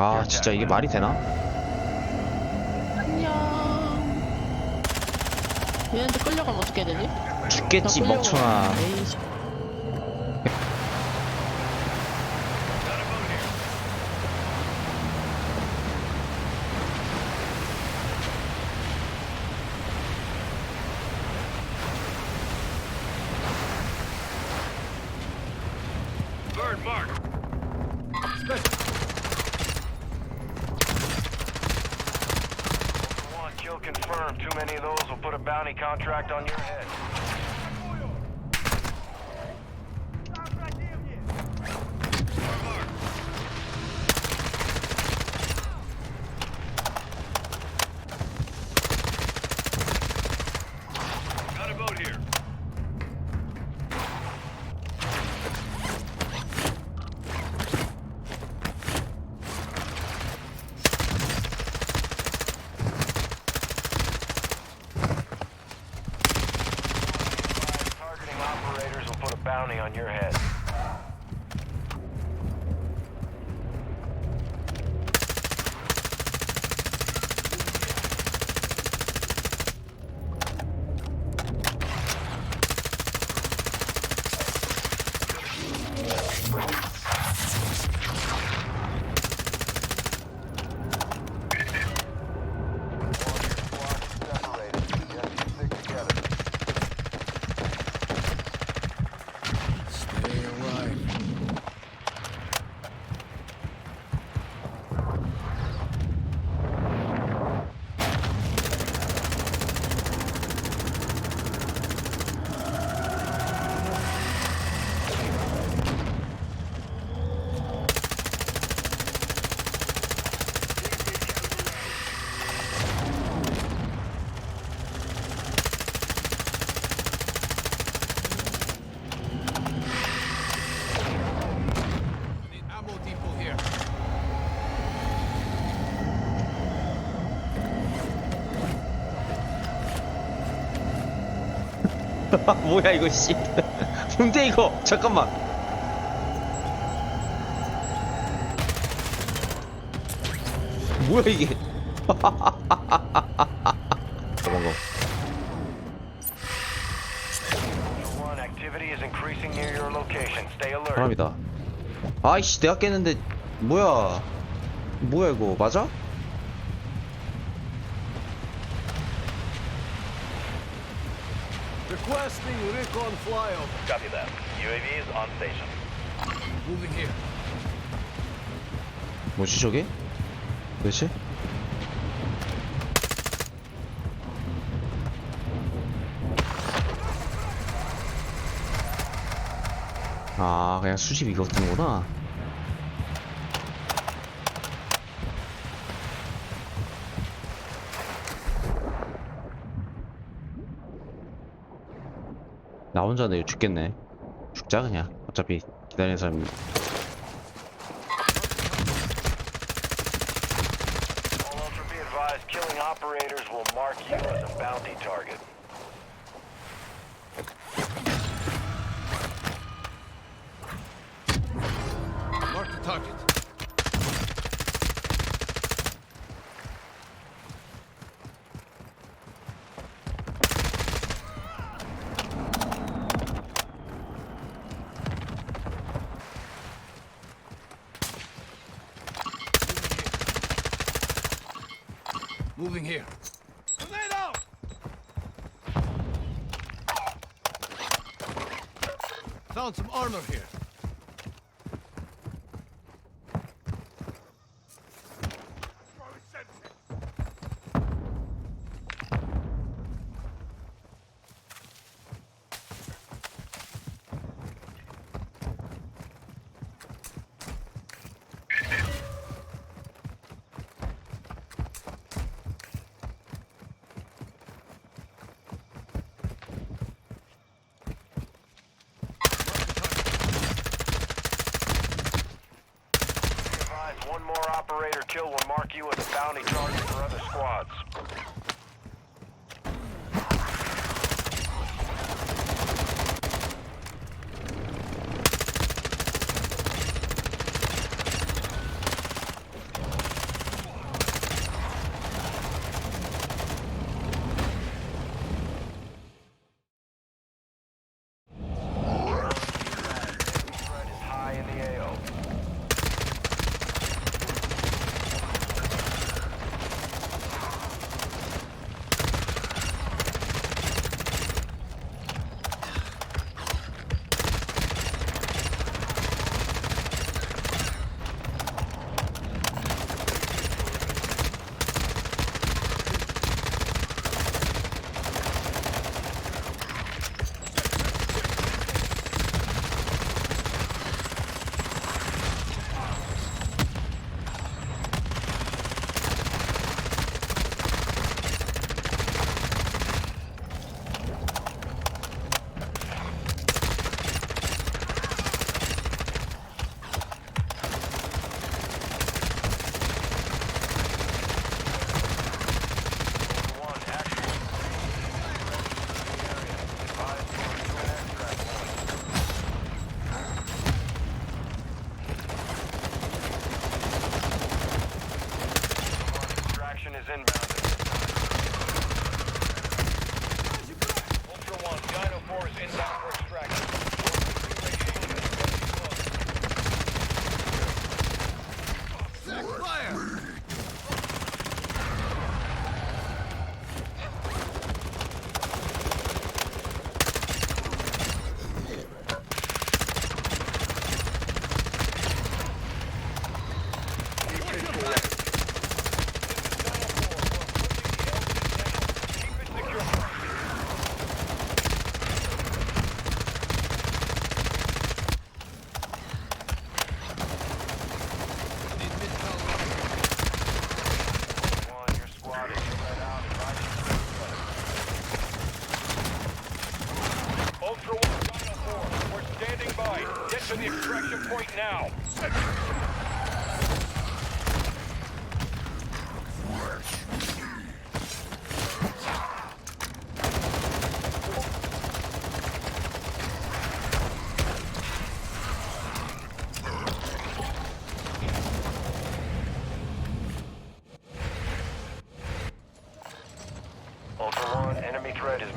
아 진짜 이게 말이 되나? 안녕. 얘한테 끌려가면 어떻게 해야 되지? 죽겠지 나 끌려가면 멍청아 에이 씨. 뭐야 이거 씨 뭔데 이거 잠깐만 뭐야 이게. Stay alert. 사람이다 아이씨 내가 깼는데 뭐야 뭐야 이거 맞아? Requesting recon flyover. Copy that. UAV is on station. Moving here. 뭐지 저게? 도대체? 아 그냥 수집 이거 뜨는구나 나 혼자네 죽겠네. 죽자 그냥. 어차피 기다리는 사람이 Moving here. Tornado! Found some armor here. Kill will mark you as a bounty target for other squads.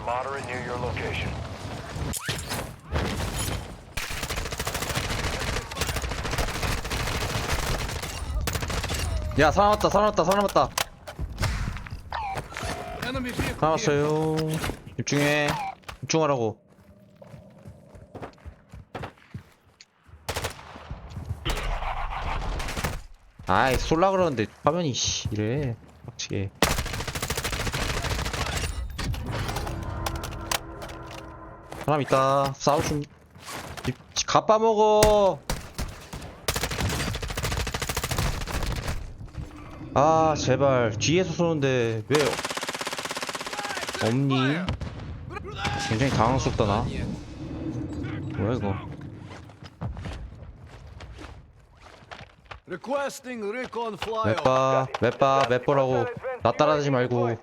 Moderate near your location. 야 살아났다 살아났다 살아났다. Enemy vehicle here. 살아났어요. 집중해. 집중하라고. 아이 쏠라 그러는데 화면이 씨 이래. 빡치게 사람 있다. 싸우 좀 가빠 먹어. 아 제발. 뒤에서 쏘는데 왜 없니? 굉장히 당황스럽다 나? 뭐야 이거. 맵바 맵바 맵보라고 나 따라다니지 말고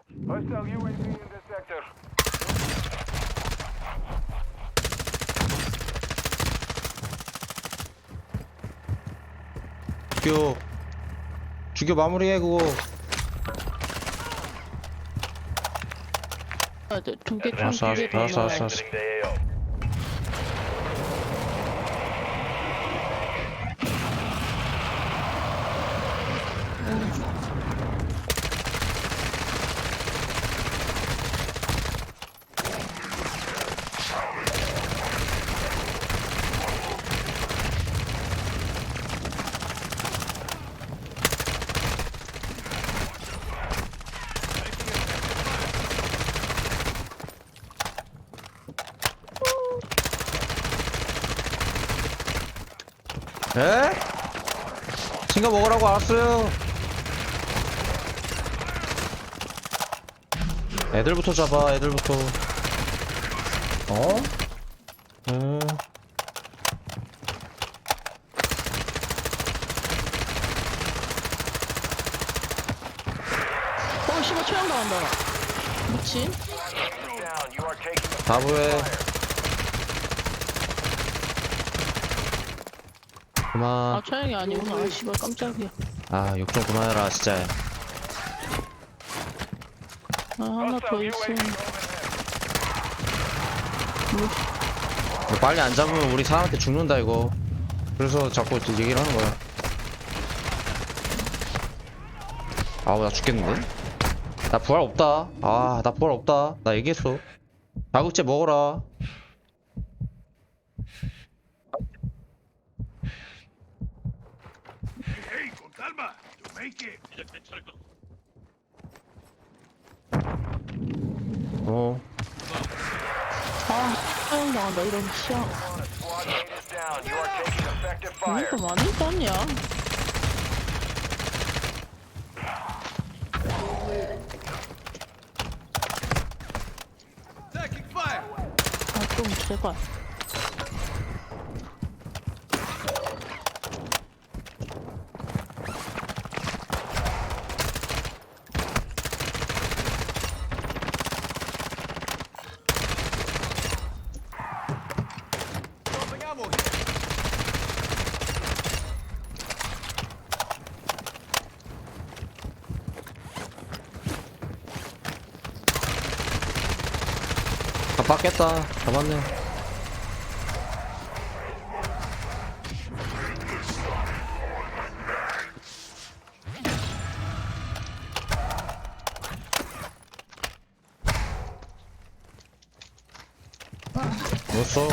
죽여 죽여 마무리해 그거 두개 총, 알았어, 두개 더 알았어, 넣어야 알았어, 돼. 알았어. Heading to AO. 에? 친구 먹으라고 알았어요 애들부터 잡아 애들부터 어? 음. 어, 씨발, 최양 당한다. 미친. 바보해 fire. 아, 그만 최양이 아니구나. 아, 씨발, 깜짝이야. 아 욕 좀 그만해라 진짜. 아, 하나 더 있어. 이거 빨리 안 잡으면 우리 사람한테 죽는다 이거. 그래서 자꾸 이제 얘기를 하는 거야. 아우 나 죽겠는데? 나 부활 없다. 아 나 부활 없다. 나 얘기했어. 자극제 먹어라 어 아, 최양 당한다. 이런 fire. 이렇게? Taking fire. 아, 좀 제발. 맞겠다. 잡았네. 넣었어.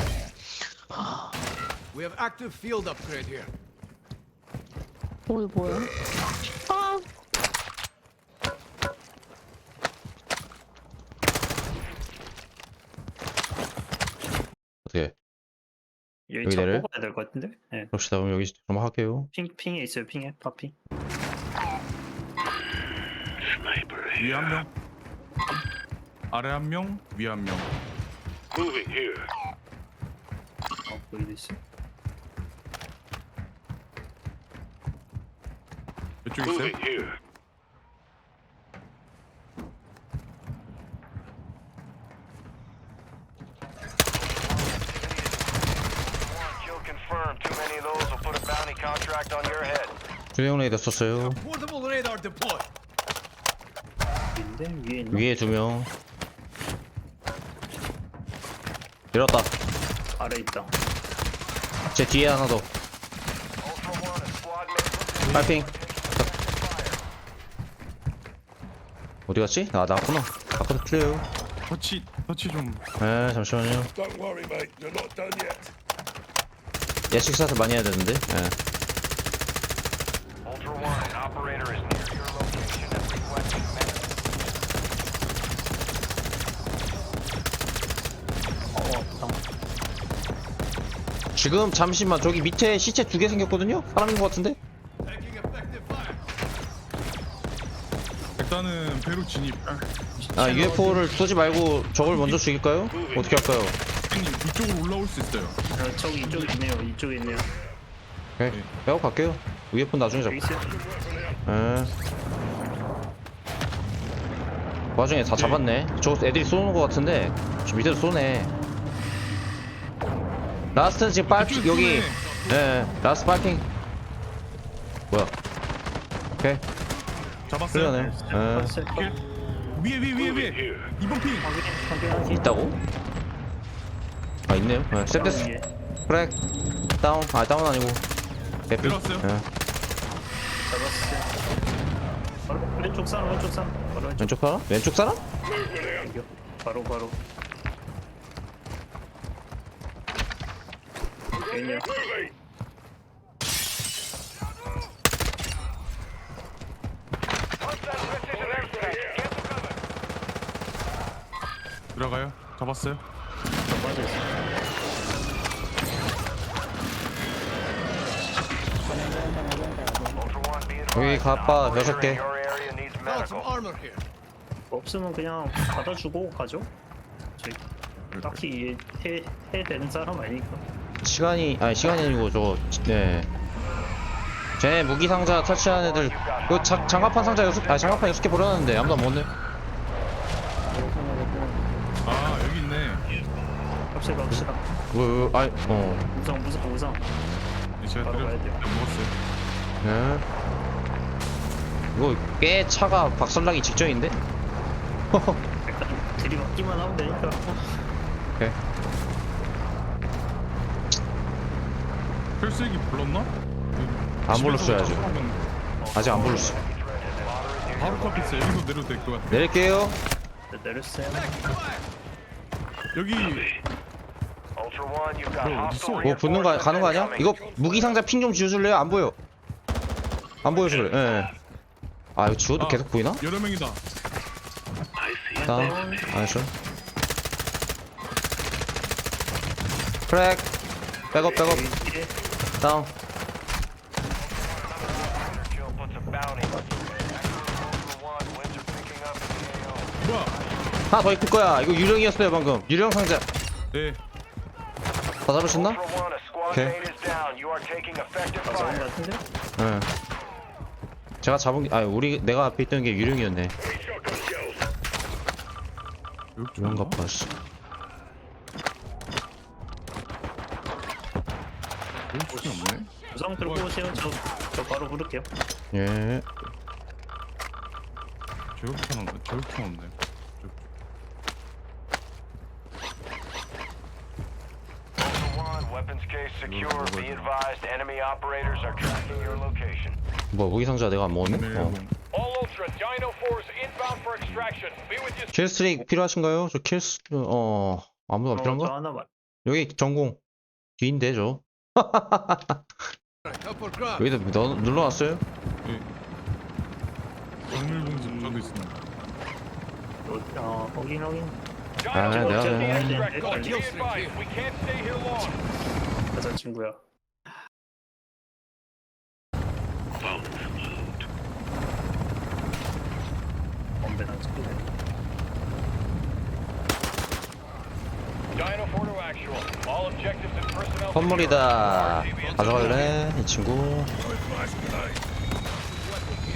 We have active field upgrade here. 오, 이거 뭐야? 아! 될 것 같은데? 네. 그럽시다 그럼 여기 좀 할게요 핑, 핑에 있어요, 핑에. 파핑. 위에 한 명. 아래 한 명, 위에 한 명. 어, 여기도 있어. 이쪽 있어요? Kill confirmed. Too many of those will put a bounty contract on your 주영 레이더 썼어요 Portable radar deployed. 위인데? 위에 있나? 위에 두 명 밀었다 아래 있다. 제 뒤에 하나 더. 빨핑 어디 갔지? 아 나왔구나 아까도 틀려요 터치, 터치 좀. 에 잠시만요 예측 사슬 많이 해야 되는데 예. Ultra One, an operator is near your location and requesting medical. 어, 없다. 지금 잠시만 저기 밑에 시체 두 개 생겼거든요? 사람인 것 같은데? 일단은 페루 진입. 아, 아 UFO를 쏘지 말고 저걸 먼저 죽일까요? 어떻게 할까요? 형님 이쪽으로 올라올 수 있어요. 어, 저기 이쪽에 있네요. 이쪽에 있네요. 오케이 빼고 갈게요 UFO 나중에 여기 잡고 있어요. 예. 그 와중에 다 잡았네 저 애들이 쏘는 것 같은데 저 밑에서 쏘네 라스트는 지금 빨핑 여기 쏘네. 예 라스트 빨핑 뭐야 오케이 잡았어요. 흘려네 예. 길. 위에 위에 위에 위에. 이번 핑. 있다고? 아 있네요 예. 스텝데스 위에. 크랙 다운 아 다운 아니고 개피 내려왔어요? 예. 잡았어요. 바로 왼쪽 사람, 왼쪽 사람. 바로 왼쪽. 왼쪽 사람? 왼쪽 사람? 여기요. 바로, 바로. 여기요. 들어가요. 잡았어요. 저 빠져 있어. Medical. armor here. 없으면 그냥 받아주고 가죠. 저희 딱히 해, 해 되는 사람 아니니까. 시간이 아니 시간이 아니고 저거 네. 쟤 무기 상자 터치한 애들 그 장, 장갑판 상자 여섯 아 장갑판 여섯 개 버려놨는데 아무도 안 먹네. 아 여기 있네. 갑시다, 갑시다. 뭐 아이 어. 우상, 우상, 우상. 네, 제가 바로 드려. 가야 돼요. 네, 먹었어요. 네. 이거 꽤 차가 박살나기 직전인데? 들이받기만 하면 되니까. 오케이. 필살기 불렀나? 안 불렀어요, 아직. 아직 안 불렀어. 바로 카피스 여기서 내려도 될 것 같아. 내릴게요. 네, 내렸어요. 여기 뭐, 어딨어? 뭐 붙는 거 가는 거 아니야? 이거. 무기 상자 핑 좀 지워줄래요? 안 보여. 안 보여서 그래. 예. 예. 아 이거 지워도 아. 계속 보이나? 여러 명이다. 다운. 알았어. 크랙. 백업 백업. 다운. 뭐야? 하나 더 있을 거야. 이거 유령이었어요 방금. 유령 상자. 네. 다 잡으셨나? 가져온 fire. 것 같은데? 예. 제가 잡은 게, 아니 우리 내가 앞에 있던 게 유령이었네. 여기 유령 좋은가? 갑바 씨. 여기 총이 없네. 우상 들고 오세요. 저, 저 바로 부를게요. 예. 저격총 없네. 저격총 없네. Weapons case secure. Be advised, enemy operators are tracking your location. 뭐 무기 상자 내가 안 먹었네? 네. 어. All Ultra, Dino 4's inbound for extraction. Be with you 킬스트릭 필요하신가요? 저 킬스 어 아무도 안 어, 저 필요한가? 하나만. 여기 전공 뒤인데 저. 여기다 넣, 눌러놨어요? 정밀공습 저도 있습니다. 어 확인 확인 아, 내가 long. 가자 친구야 선물이다 가져갈래? 이 친구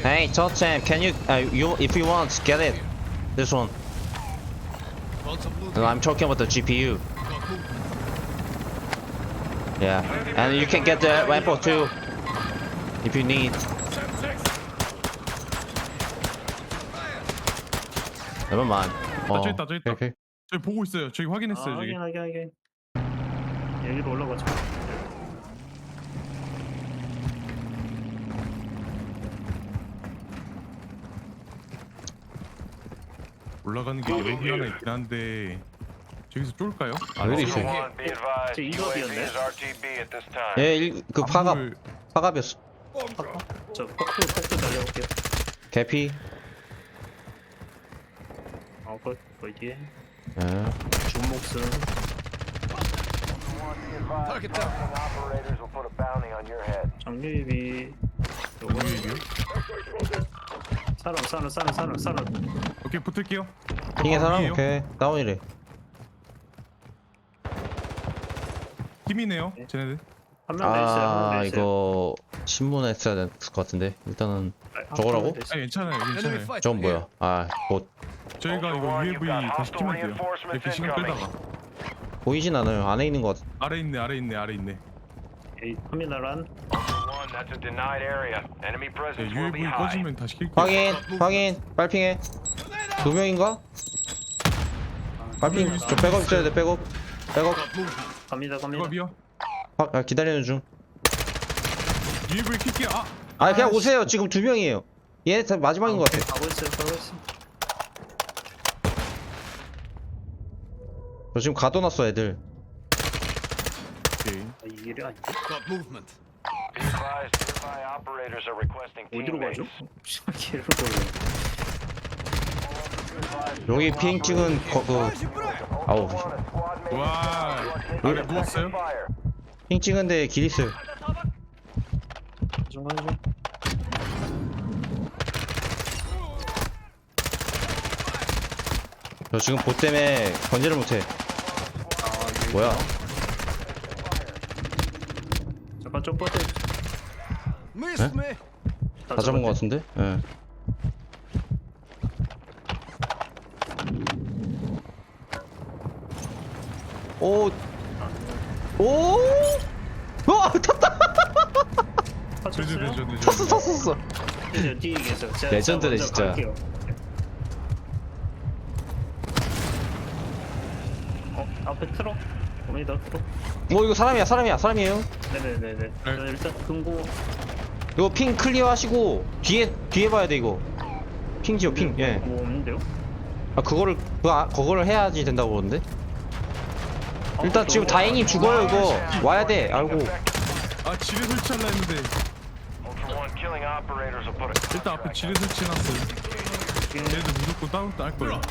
Hey Totem can you, uh, you if you want get it this one Found some loot. No, I'm talking about the GPU Got movement. Yeah and you can get the weapon too if you need Never mind 어, 저기 있다, 저기 있다. 오케이, 오케이. 저기 보고 있어요. 저기 아 확인했어요. 저기. 확인 확인 확인 여기로 올라가자 올라가는 게 여기 하나 있긴 한데 저기서 쫄까요? 아, 여기 Ultra 있어요. 저 time. 예, 일, 그 파갑 안볼- 파갑이었어 저 폭도 폭도 달려볼게요 개피 어 거기 거기 뒤에 예. 주목승 be advised, Target down. marking operators will put a bounty on your head. 장유입이 요거 사람 사람 사람 사람 사람 오케이 붙을게요. 핑의 사람? 오케이 다운이래 팀이네요. 네. 쟤네들. 한명더 있어요 아 한명더 있어요 이거 신문에 했어야 될 것 같은데 일단은 저거라고? 아 괜찮아요. Enemy 괜찮아요. fighter 저건 here. 뭐야 아뭐 저희가 이거 UAV 다시 키면 돼요. 이렇게 시간 끌다가 보이진 않아요 안에 있는 것 같아 아래 있네, 아래 있네, 아래 있네. 터미널 Ultra One, that's a denied area. Enemy 네, presence will be UAV high. 꺼지면 다시 킬게요. 확인 확인 빨핑해 두 명인가? 빨핑 저 백업 있어야 돼 백업 백업. 갑니다 갑니다 이거비요. 아, 아, 기다리는 중 UAV 킬게요. 아, 아 그냥 오세요 지금 두 명이에요 얘다 마지막인 것 같아 가고 있어요 가고 있어 저 지금 가둬놨어 애들 오케이. 아, 이 길이 아닌데 Got movement. Be advised, nearby operators are requesting 어디로 가죠? teammates. 길을 걸려 여기 핑 찍은 거, 그, 아우 Ultra One, a squad mate 와, taking 누웠어요? fire. 핑 찍은 데에 길 있어요 좀 가죠 저 지금 보 때문에 건지를 못해 뭐야 잠깐 좀 Missed me. 다 잡은 것 같은데? 예. 오, 오, 와 탔다, 되죠, 탔어요? 되죠, 되죠. 탔어, 탔어. 제가- 레전드네, 먼저 진짜. 갈게요. 어 앞에 트럭 트럭 뭐 이거 사람이야, 사람이야, 사람이에요. 네네네 네 저 일단 금고 이거 핑 클리어 하시고 뒤에 뒤에 봐야 돼 이거. 핑 지요, 핑. 예. 뭐 없는데요? 아 그거를 그 아, 그거를 해야지 된다고 그러는데. 일단 어, 지금 저거- 다행히 죽어요 이거. 와야 돼. 알고. 아, 지뢰 설치하려 했는데 일단 앞에 지뢰 설치해놨어요. 얘네들 무조건 다운 딸 거예요.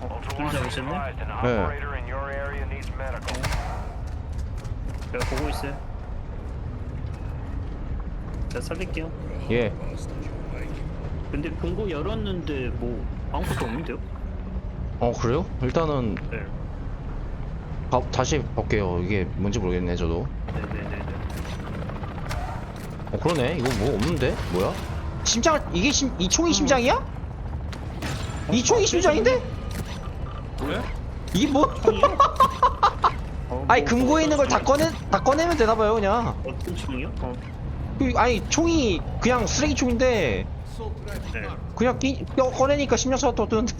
어, 잡으셨네? Medical. 제가 보고 있어요 제가 살릴게요 예. 근데 금고 열었는데 뭐 아무것도 없는데요? 어 그래요? 일단은 네 가, 다시 볼게요. 이게 뭔지 모르겠네 저도. 네네네네 어 그러네. 이거 뭐 없는데? 뭐야? 심장 이게 심 이 총이 심장이야? 이 총이 심장인데? 왜? 이게 뭐? 어, 아니 뭐, 금고에 있는 걸 다 꺼내 다 꺼내면 되나 봐요 그냥. 어떤 총이요? 어 그, 아니 총이 그냥 쓰레기 총인데 네. 그냥 끼, 뼈 꺼내니까 심장차가 떠드는데.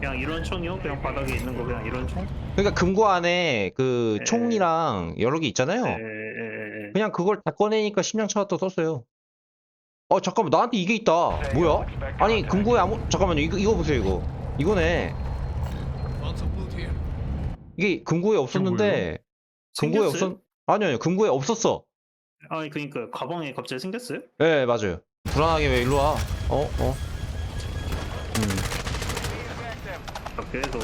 그냥 이런 총이요? 그냥 바닥에 있는 거 그냥 이런 총? 그러니까 금고 안에 그 네. 총이랑 여러 개 있잖아요. 에에에에 그냥 그걸 다 꺼내니까 심장차가 또 떴어요. 어 잠깐만 나한테 이게 있다. 뭐야? 아니 금고에 아무 잠깐만요 이거 이거 보세요 이거 이거네. 이게 금고에 없었는데 금고에 생겼어요? 없었 아니요 아니요 금고에 없었어 아니 그니까 가방에 갑자기 생겼어요? 예 맞아요 불안하게 왜 일로 와 어? 어? 음 밖에도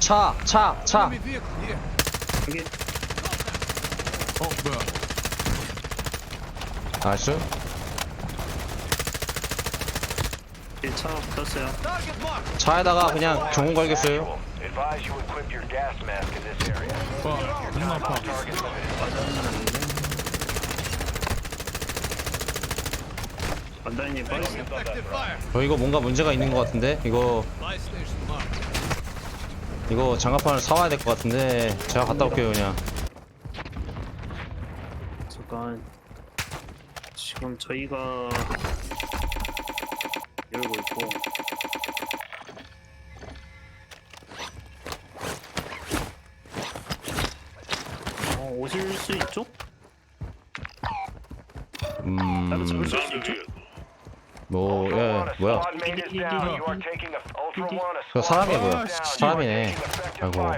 차! 차! 차! Enemy vehicle here. 여기 어 뭐야? 나이스 1차 붙었어요 Target marked. 차에다가 그냥 경운 걸겠어요 아파. 빨리 Effective fire. 저 이거 뭔가 문제가 있는 것 같은데 이거. 이거 장갑판을 사와야 될 것 같은데 제가 갔다 올게요 그냥 잠깐 지금 저희가 있고 어 오실 수 있죠? 나도 음... 잡을 수 있죠? 뭐... Ultra 예 One, a 뭐야 저 mate 뭐야. 사람이네. 아이고.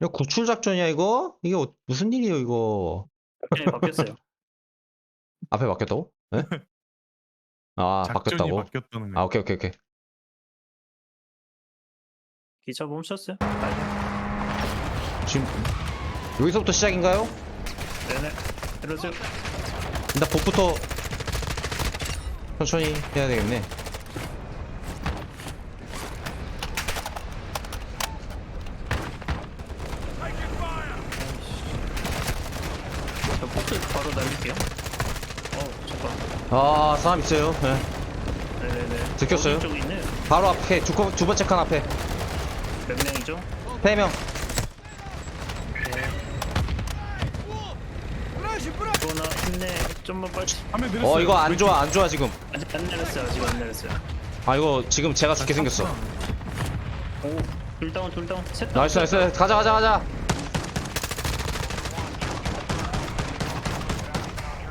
이거 구출 작전이야 이거? 이게 어- 무슨 일이에요 이거 네 바뀌었어요 앞에 바뀌었다고? 예? 아 작전이 바뀌었다고? 바뀌었다는 아 거야. 오케이 오케이 오케이 기차 멈췄어요? 지금 여기서부터 시작인가요? 네네 이러세요 일단 복부터 천천히 해야 되겠네 저 포트 바로 날릴게요 아 사람 있어요. 예. 네네네. 들켰어요? 쪽에 있네 바로 앞에 두, 거- 두 번째 칸 앞에. 몇 명이죠? 3명. 그러나 힘내. 좀만 빨리. 화면 내렸어요. 어 이거 안 좋아 안 좋아 지금. 아직 안 내렸어요 아직 안 내렸어요. 아 이거 지금 제가 죽게 생겼어. 오 둘 다운 둘 다운. 셋 다운. 나이스 나이스. 가자 가자 가자.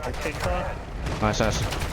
오케이 컷 나이스 나이스